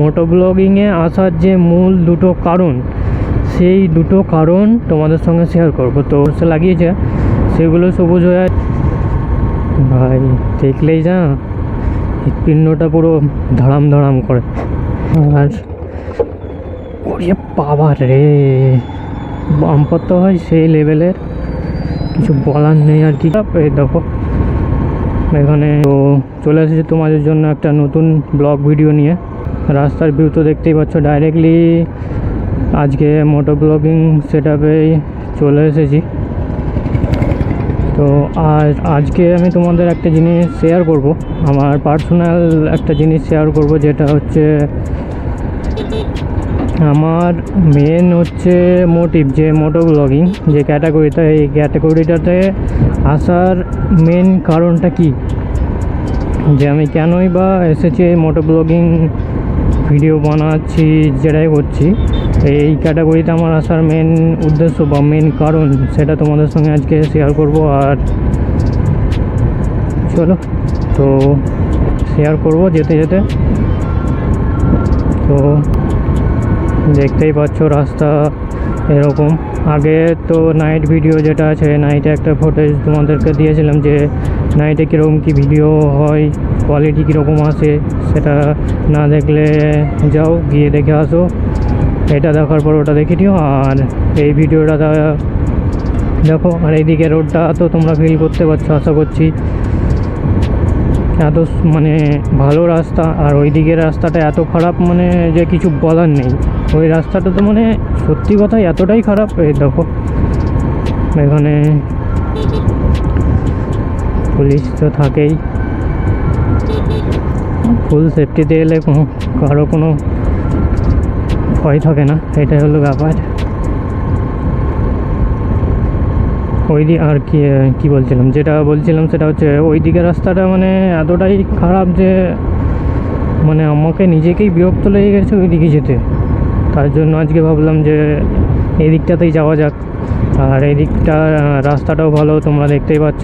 মোটো ব্লগিংয়ে আসার যে মূল দুটো কারণ, সেই দুটো কারণ তোমাদের সঙ্গে শেয়ার করব। তো সে লাগিয়েছে, সেগুলো সবুজ হয়ে। ভাই, দেখলেই যা হৃৎপিণ্ডটা পুরো ধড়াম ধড়াম করে। আর ওরে রে বাম্পার তো হয় সেই লেভেলের কিছু বলার নেই আর কি। দেখো, এখানে তো চলে এসেছে তোমাদের জন্য একটা নতুন ব্লগ ভিডিও নিয়ে। রাস্তার ভিউ তো দেখতেই পাচ্ছ ডাইরেক্টলি আজকে মোটো ব্লগিং সেট চলে এসেছি। তো আজ আজকে আমি তোমাদের একটা জিনিস শেয়ার করব, আমার পার্সোনাল একটা জিনিস শেয়ার করব, যেটা হচ্ছে আমার মেন হচ্ছে মোটিভ যে মোটো ব্লগিং যে ক্যাটাগরিটা এই ক্যাটাগরিটাতে আসার মেন কারণটা কি? যে আমি কেনই বা এসেছি এই মোটো ব্লগিং ভিডিও বানাচ্ছি, যেটাই করছি এই ক্যাটাগরিতে আমার আসার মেন উদ্দেশ্য বা মেন কারণ, সেটা তোমাদের সঙ্গে আজকে শেয়ার করব। আর চলো, তো শেয়ার করব যেতে যেতে। তো দেখতেই পাচ্ছ রাস্তা এরকম। আগে তো নাইট ভিডিও যেটা আছে নাইটে একটা ফুটেজ তোমাদেরকে দিয়েছিলাম যে নাইটে কীরকম কী ভিডিও হয় কোয়ালিটি কীরকম আসে, সেটা না দেখলে যাও, গিয়ে দেখে আসো। এটা দেখার পর ওটা দেখে নিও, আর এই ভিডিওটা দেখো, আর এইদিকে রোডটা তো তোমরা ফিল করতে পারছ, আশা করছি। এত মানে ভালো রাস্তা, আর ওই দিকের রাস্তাটা এত খারাপ মানে যে কিছু বলার নেই। ওই রাস্তাটা তো মানে সত্যি কথা এতটাই খারাপ, এই দেখো। এখানে পুলিশ তো থাকেই। ফুল সেফটিতে এলে কোনো, কারও কোনো ভয় থাকে না, এটাই হলো ব্যাপার। ওই দিক আর কি কি বলছিলাম? যেটা বলছিলাম সেটা হচ্ছে ওই দিকের রাস্তাটা মানে এতটাই খারাপ যে মানে আমাকে নিজেকেই বিরক্ত লেগে গেছে ওই দিকে যেতে। তার জন্য আজকে ভাবলাম যে এই দিকটাতেই যাওয়া যাক। আর এই দিকটা রাস্তাটাও ভালো, তোমরা দেখতেই পাচ্ছ।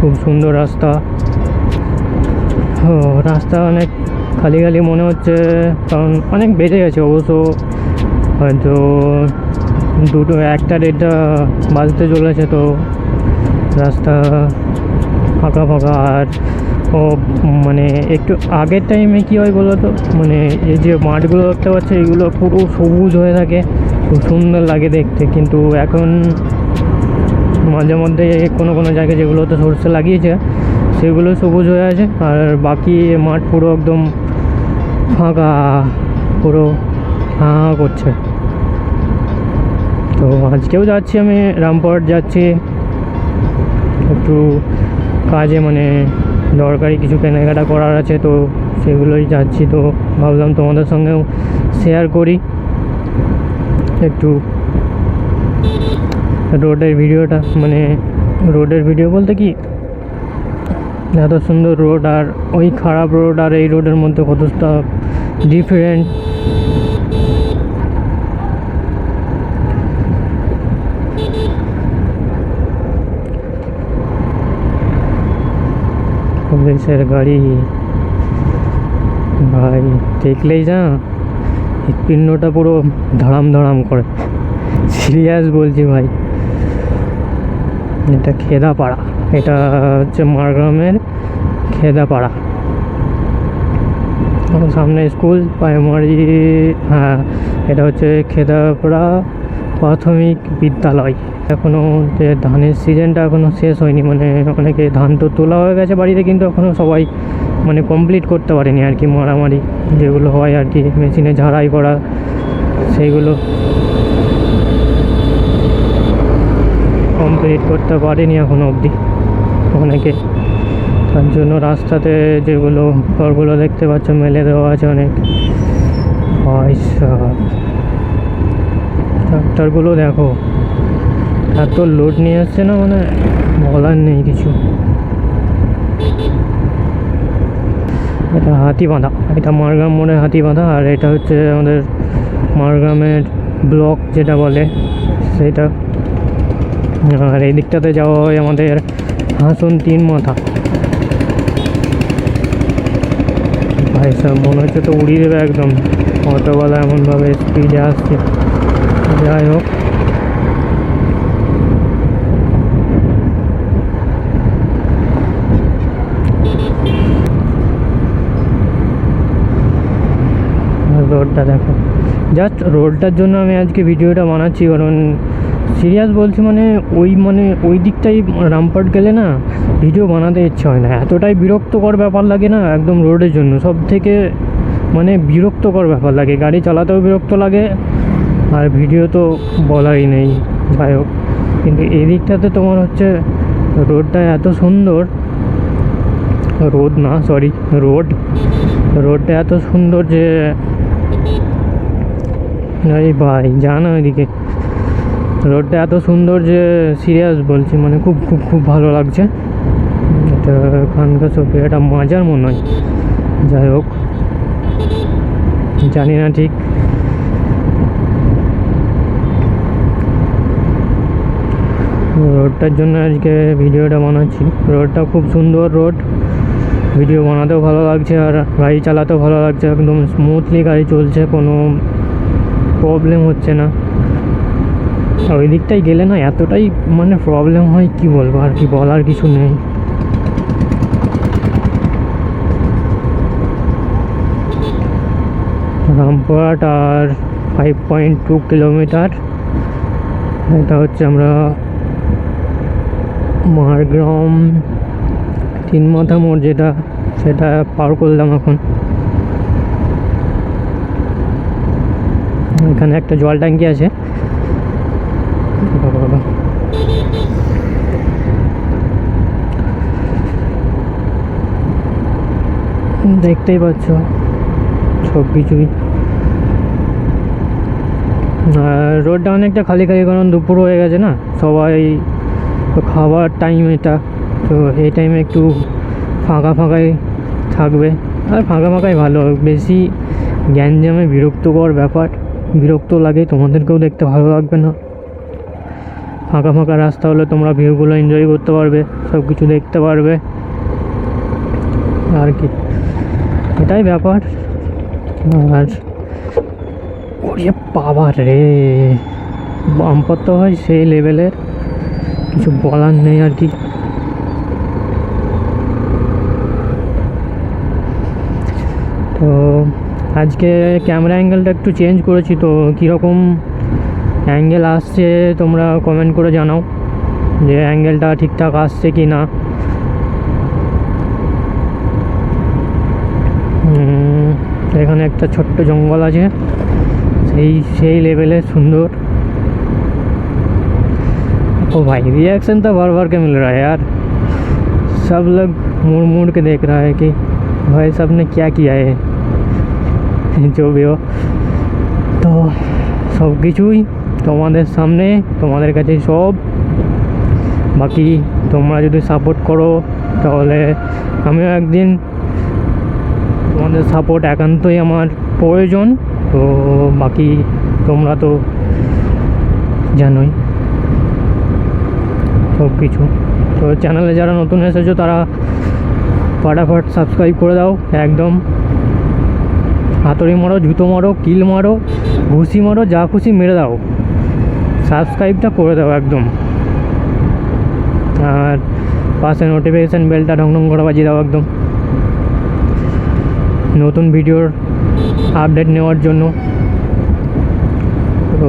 খুব সুন্দর রাস্তা। রাস্তা অনেক খালি খালি মনে হচ্ছে, কারণ অনেক বেড়ে গেছে অবশ্য। হয়তো দুটো, একটা দেড়টা বাজতে চলেছে তো রাস্তা ফাঁকা ফাঁকা। আর ও মানে একটু আগের টাইমে কী হয় বলো তো? মানে এই যে মাঠগুলো দেখতে পাচ্ছে, এগুলো পুরো সবুজ হয়ে থাকে। খুব সুন্দর লাগে দেখতে, কিন্তু এখন মাঝে মধ্যে কোনো কোনো জায়গায় যেগুলোতে সরষে লাগিয়েছে, সেগুলো সবুজ হয়ে আছে। আর বাকি মাঠ পুরো একদম ফাঁকা, পুরো হাঁ হাঁ করছে। তো আজকেও যাচ্ছি আমি, রামপুরহাট যাচ্ছি। একটু কাজে মানে দরকারি কিছু কেনাকাটা করার আছে, তো সেগুলোই যাচ্ছি। তো ভাবলাম তোমাদের সঙ্গেও শেয়ার করি। একটু রোডের ভিডিওটা মানে রোডের ভিডিও বলতে কি? এত সুন্দর রোড আর ওই খারাপ রোড আর এই রোডের মধ্যে কতটা ডিফারেন্ট পুলিশের গাড়ি। ভাই, দেখলেই যা, হৃৎপিণ্ডটা পুরো ধড়াম ধড়াম করে। সিরিয়াস বলছি ভাই। এটা খেদাপাড়া। এটা হচ্ছে মারগ্রামের খেদাপাড়া। সামনে স্কুল, প্রাইমারি হ্যাঁ এটা হচ্ছে খেদাপাড়া প্রাথমিক বিদ্যালয়। এখনও যে ধানের সিজনটা এখনও শেষ হয়নি মানে অনেকে ধান তো তোলা হয়ে গেছে বাড়িতে, কিন্তু এখনও সবাই মানে কমপ্লিট করতে পারেনি আর কি মারামারি যেগুলো হয় আর কি, মেশিনে ঝাড়াই করা, সেইগুলো। কমপ্লিট করতে পারেনি এখনও অবধি। অনেকে। তার জন্য রাস্তাতে যেগুলো ঘরগুলো দেখতে পাচ্ছ, মেলে দেওয়া আছে অনেক। ট্রাক্টরগুলো দেখো। এত লোড নিয়ে আসছে না মানে? বলার নেই কিছু। এটা হাতি বাঁধা। এটা মারগ্রাম মোড়ে হাতি বাঁধা, আর এটা হচ্ছে আমাদের মারগ্রামের ব্লক যেটা বলে, সেটা আর এই দিকটাতে যাওয়া হয় আমাদের হাসন তিন মাথা। ভাই সব মনে হচ্ছে তো উড়িয়ে দেবে একদম। অটোওয়ালা এমনভাবে স্পিডে আসছে। যাই হোক। রোডটা দেখো। জাস্ট রোডটার জন্য আমি আজকে ভিডিওটা বানাচ্ছি, কারণ সিরিয়াস বলছি মানে ওই মানে ওই দিকটাই রামপাট গেলে না ভিডিও বানাতে ইচ্ছে হয় না। এতটাই বিরক্তকর ব্যাপার লাগে না একদম রোডের জন্য। সব থেকে মানে বিরক্তকর ব্যাপার লাগে। গাড়ি চালাতেও বিরক্ত লাগে, আর ভিডিও তো বলারই নেই। যাই হোক, কিন্তু এই দিকটাতে তোমার হচ্ছে রোডটা এত সুন্দর। রোড না সরি রোড। রোডটা এত সুন্দর যে ভাই, যা না ওইদিকে। রোডটা এত সুন্দর যে সিরিয়াস বলছি মানে খুব খুব খুব ভালো লাগছে। এটা এখানকার সব এটা মজার মনে হয়। যাই হোক, জানি না ঠিক। রোডটার জন্য আজকে ভিডিওটা বানাচ্ছি। রোডটা খুব সুন্দর রোড। ভিডিও বানাতেও ভালো লাগছে আর গাড়ি চালাতেও ভালো লাগছে। একদম স্মুথলি গাড়ি চলছে, কোনো প্রবলেম হচ্ছে না। আর ওই দিকটাই গেলে না এতটাই মানে প্রবলেম হয়, কি বলব? আর কি বলার কিছু নেই। রামপুরহাট আর ফাইভ পয়েন্ট টু কিলোমিটার এটা হচ্ছে আমরা মারগ্রাম তিন মাথা মোড় যেটা, সেটা পার করলাম এখন। এখানে একটা জল ট্যাঙ্কি আছে বাবা। দেখতেই পাচ্ছ। সব কিছুই রোডটা অনেকটা খালি খালি, কারণ দুপুর হয়ে গেছে না। সবাই খাবার টাইম এটা। তো এই টাইমে একটু ফাঁকা ফাঁকাই থাকবে। আর ফাঁকা ফাঁকাই ভালো, বেশি গ্যাঞ্জামে বিরক্তকর ব্যাপার। বিরক্ত লাগে, তোমাদেরকেও দেখতে ভালো লাগবে না। ফাঁকা ফাঁকা রাস্তা হলে তোমরা ভিউগুলো এনজয় করতে পারবে সব কিছু দেখতে পারবে। আর কি। এটাই ব্যাপার। আর ওরে বাবা রে। বাম্পার তো হয় সেই লেভেলের, কিছু বলার নেই আর কি। তো আজকে ক্যামেরা অ্যাঙ্গেলটা একটু চেঞ্জ করেছি তো, কীরকম অ্যাঙ্গেল আসছে তোমরা কমেন্ট করে জানাও যে অ্যাঙ্গেলটা ঠিকঠাক আসছে কি না এখানে একটা ছোট্ট জঙ্গল আছে সেই সেই লেভেলের সুন্দর ओ भाई रिएक्शन तो बार बार के मिल रहा है यार सब लोग मुड़ मुड़ के देख रहा है कि भाई सब ने क्या किया है जो भी हो তো সব কিছুই তোমাদের সামনে তোমাদের কাছে সব বাকি তোমরা যদি সাপোর্ট করো তাহলে আমিও একদিন তোমাদের সাপোর্ট একান্তই আমার প্রয়োজন। তো বাকি তোমরা তো জানোই। সব কিছু। তো চ্যানেলে যারা নতুন এসেছ, তারা ফটাফট সাবস্ক্রাইব করে দাও, একদম। হাতড়ি মারো, জুতো মারো, কিল মারো, ঘুষি মারো, যা খুশি মেরে দাও। সাবস্ক্রাইবটা করে দাও, একদম। আর পাশে নোটিফিকেশান বেলটা ঢং ঢং করে বাজিয়ে দাও, একদম। নতুন ভিডিওর আপডেট নেওয়ার জন্য। তো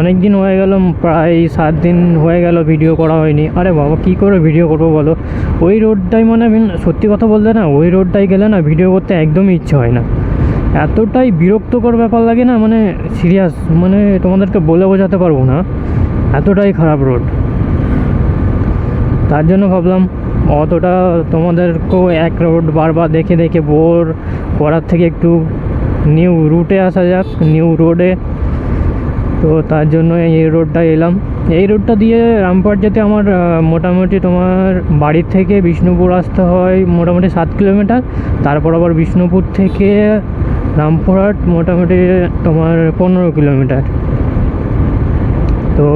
অনেক দিন হয়ে গেল, প্রায় সাত দিন হয়ে গেল ভিডিও করা হয়নি। আরে বাবা, কী করে ভিডিও করব বলো? ওই রোডটাই মানে সত্যি কথা বলতে না, ওই রোডটাই গেলে না ভিডিও করতে একদমই ইচ্ছে হয় না। এতটাই বিরক্তকর ব্যাপার লাগে না মানে সিরিয়াস মানে তোমাদেরকে বলে বোঝাতে পারব না। এতটাই খারাপ রোড তার জন্য ভাবলাম অতটা তোমাদেরকেও এক রোড বারবার দেখে দেখে বোর করার থেকে একটু নিউ রুটে আসা যাক নিউ রোডে তো তার জন্য এই রোডটা এলাম। এই রোডটা দিয়ে রামপুরহাট যেতে আমার মোটামুটি তোমার বাড়ির থেকে বিষ্ণুপুর আসতে হয় মোটামুটি সাত কিলোমিটার। তারপর আবার বিষ্ণুপুর থেকে রামপুরহাট মোটামুটি তোমার পনেরো কিলোমিটার। তো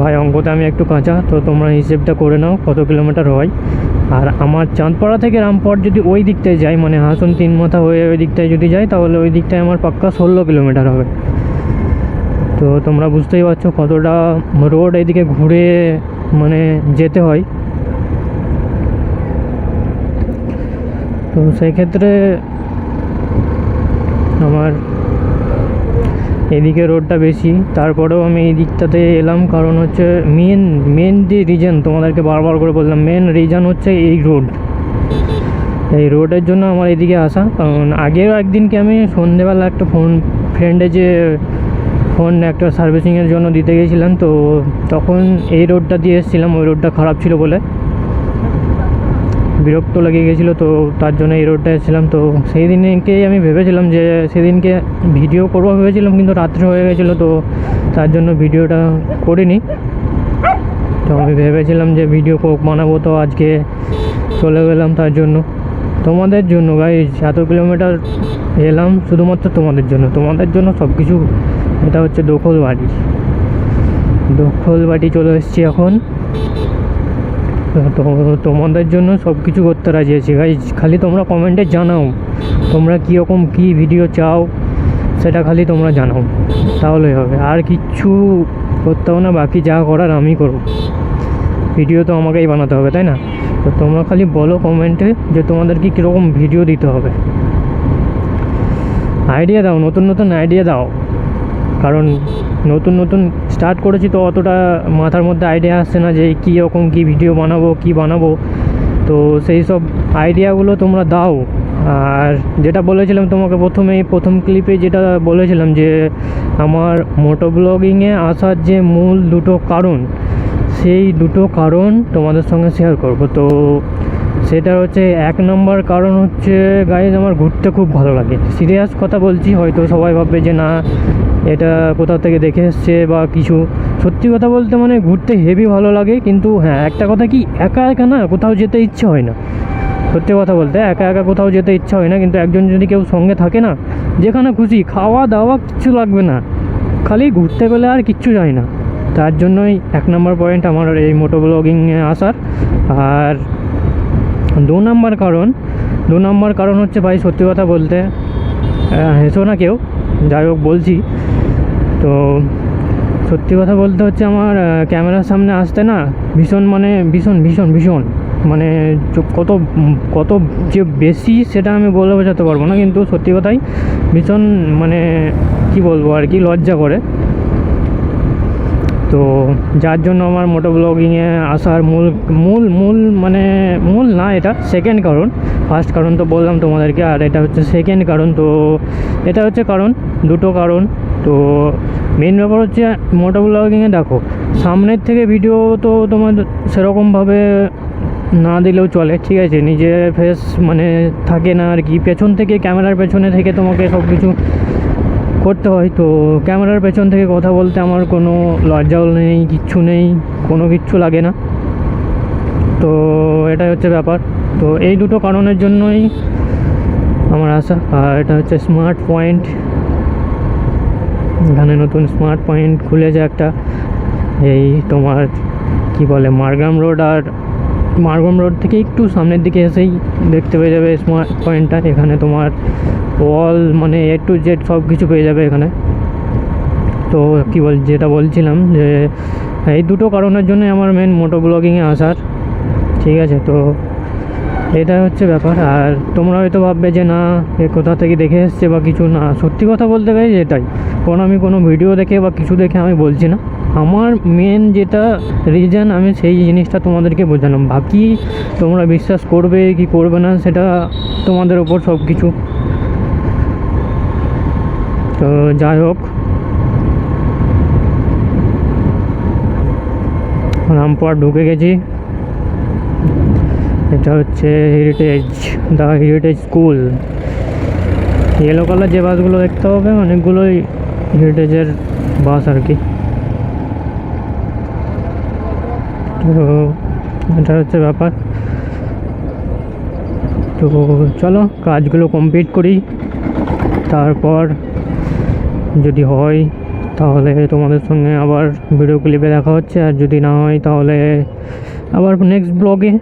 ভাই অঙ্কতে আমি একটু কাঁচা, তো তোমরা হিসেবটা করে নাও কত কিলোমিটার হয়। আর আমার চাঁদপাড়া থেকে রামপুরহাট যদি ওই দিকটায় যাই মানে হাসন তিন মাথা হয়ে ওই দিকটায় যদি যাই, তাহলে ওই দিকটায় আমার পাক্কা ষোলো কিলোমিটার হবে। তো তোমরা বুঝতেই পারছ কতটা রোড এইদিকে ঘুরে মানে যেতে হয়। তো সেই ক্ষেত্রে আমার এদিকে রোডটা বেশি, তারপরেও আমি এই দিকটাতে এলাম, কারণ হচ্ছে মেন মেন যে রিজন তোমাদেরকে বারবার করে বললাম মেন রিজন হচ্ছে এই রোড এই রোডের জন্য আমার এদিকে আসা, কারণ আগেও একদিনকে আমি সন্ধেবেলা একটা ফোন ফ্রেন্ডে যে ফোন একটা সার্ভিসিংয়ের জন্য দিতে গেছিলাম, তো তখন এই রোডটা দিয়ে এসেছিলাম, ওই রোডটা খারাপ ছিল বলে। বিরক্ত লেগে গেছিল, তো তার জন্য এই রোডটা এসেছিলাম। তো সেই দিনকেই আমি ভেবেছিলাম যে, সেদিনকে ভিডিও করব ভেবেছিলাম, কিন্তু রাত্রে হয়ে গেছিল, তো তার জন্য ভিডিওটা করিনি। তো আমি ভেবেছিলাম যে ভিডিও বানাবো, তো আজকে চলে গেলাম তার জন্য। তোমাদের জন্য গাই এত কিলোমিটার এলাম শুধুমাত্র তোমাদের জন্য। তোমাদের জন্য সব কিছু এটা হচ্ছে দখল বাড়ি দখল বাড়ি চলে এসেছি এখন। তো, তোমাদের জন্য সব কিছু করতে রাজি আছি। ভাই, খালি তোমরা কমেন্টে জানাও, তোমরা কীরকম কী ভিডিও চাও, সেটা খালি তোমরা জানাও। তাহলেই হবে। আর কিচ্ছু করতে হবে না, বাকি যা করার আমি করব। ভিডিও তো আমাকেই বানাতে হবে, তাই না? তো তোমরা খালি বলো কমেন্টে যে তোমাদের কি কীরকম ভিডিও দিতে হবে। আইডিয়া দাও, নতুন নতুন আইডিয়া দাও। কারণ নতুন নতুন স্টার্ট করেছি তো অতটা মাথার মধ্যে আইডিয়া আসছে না যে কী রকম কী ভিডিও বানাবো, কী বানাবো। তো সেই সব আইডিয়াগুলো তোমরা দাও। আর যেটা বলেছিলাম তোমাকে প্রথমেই, প্রথম ক্লিপে যেটা বলেছিলাম যে আমার মোটো ব্লগিংয়ে আসার যে মূল দুটো কারণ, সেই দুটো কারণ তোমাদের সঙ্গে শেয়ার করব। তো সেটা হচ্ছে এক নম্বর কারণ হচ্ছে গাইজ আমার ঘুরতে খুব ভালো লাগে। সিরিয়াস কথা বলছি, হয়তো সবাই ভাববে যে না, এটা কোথাও থেকে দেখে এসছে বা কিছু। সত্যি কথা বলতে মানে ঘুরতে হেভি ভালো লাগে, কিন্তু হ্যাঁ একটা কথা কি, একা একা না, কোথাও যেতে ইচ্ছে হয় না। সত্যি কথা বলতে, একা একা কোথাও যেতে ইচ্ছা হয় না, কিন্তু একজন যদি কেউ সঙ্গে থাকে না, যেখানে খুশি, খাওয়া দাওয়া কিচ্ছু লাগবে না। খালি ঘুরতে গেলে আর কিচ্ছু যায় না। তার জন্যই এক নম্বর পয়েন্ট আমার এই মোটো ব্লগিংয়ে আসার। আর দু নম্বর কারণ, দু নম্বর কারণ হচ্ছে ভাই সত্যি কথা বলতে হেসো না কেউ, যাই হোক বলছি। তো সত্যি কথা বলতে হচ্ছে আমার ক্যামেরার সামনে আসতে না ভীষণ মানে ভীষণ ভীষণ ভীষণ মানে কত কত যে বেশি সেটা আমি বলে বোঝাতে পারব না, কিন্তু সত্যি কথাই ভীষণ মানে কি বলব আর কি, লজ্জা করে। তো যার জন্য আমার মোটো ব্লগিংয়ে আসার মূল মূল মূল মানে মূল না এটা সেকেন্ড কারণ। ফার্স্ট কারণ তো বললাম তোমাদেরকে, আর এটা হচ্ছে সেকেন্ড কারণ। তো এটা হচ্ছে কারণ, দুটো কারণ। তো মেন ব্যাপার হচ্ছে মোটো ব্লগিংয়ে দেখো, সামনের থেকে ভিডিও তো তোমার সেরকমভাবে না দিলেও চলে, ঠিক আছে? নিজের ফেস মানে থাকে না আর কি। পেছন থেকে ক্যামেরার পেছনে থেকে তোমাকে সব কিছু করতে হয়, তো ক্যামেরার পেছন থেকে কথা বলতে আমার কোনো লজ্জাও নেই, কিচ্ছু নেই, কোনো কিচ্ছু লাগে না। তো এটাই হচ্ছে ব্যাপার। তো এই দুটো কারণের জন্যই আমার আশা। আর এটা হচ্ছে স্মার্ট পয়েন্ট এখানে নতুন স্মার্ট পয়েন্ট খুলেছে একটা। এই তোমার কি বলে মারগ্রাম রোড আর মারগ্রাম রোড থেকে একটু সামনের দিকে এসেই দেখতে পেয়ে যাবে স্মার্ট পয়েন্টটা এখানে তোমার অল মানে এ টু জেড সব কিছু পেয়ে যাবে এখানে। তো কী বল, যেটা বলছিলাম যে, এই দুটো কারণের জন্য আমার মেন মোটো ব্লগিংয়ে আসার। ঠিক আছে, তো এটা হচ্ছে ব্যাপার। আর তোমরা হয়তো ভাববে যে, না, এ কোথা থেকে দেখে এসছে বা কিছু? না, সত্যি কথা বলতে গেলে এটাই। কারণ আমি কোনো ভিডিও দেখে বা কিছু দেখে আমি বলছি না। আমার মেন যেটা রিজন আমি সেই জিনিসটা তোমাদেরকে বোঝালাম। বাকি তোমরা বিশ্বাস করবে কি করবে না সেটা তোমাদের ওপর সব কিছু তো যাই হোক। রামপুরহাট ঢুকে গেছি। এটা হচ্ছে heritage the heritage school yellow colour যে বাসগুলো দেখতে হবে, অনেকগুলোই হেরিটেজের বাস আর কি। তো এটা হচ্ছে ব্যাপার। তো চলো, কাজগুলো কমপ্লিট করি। তারপর যদি হয়, তাহলে তোমাদের সঙ্গে আবার ভিডিও ক্লিপে দেখা হচ্ছে। আর যদি না হয়, তাহলে আবার নেক্সট ব্লগে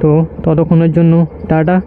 তো ততক্ষণের জন্য, টাটা।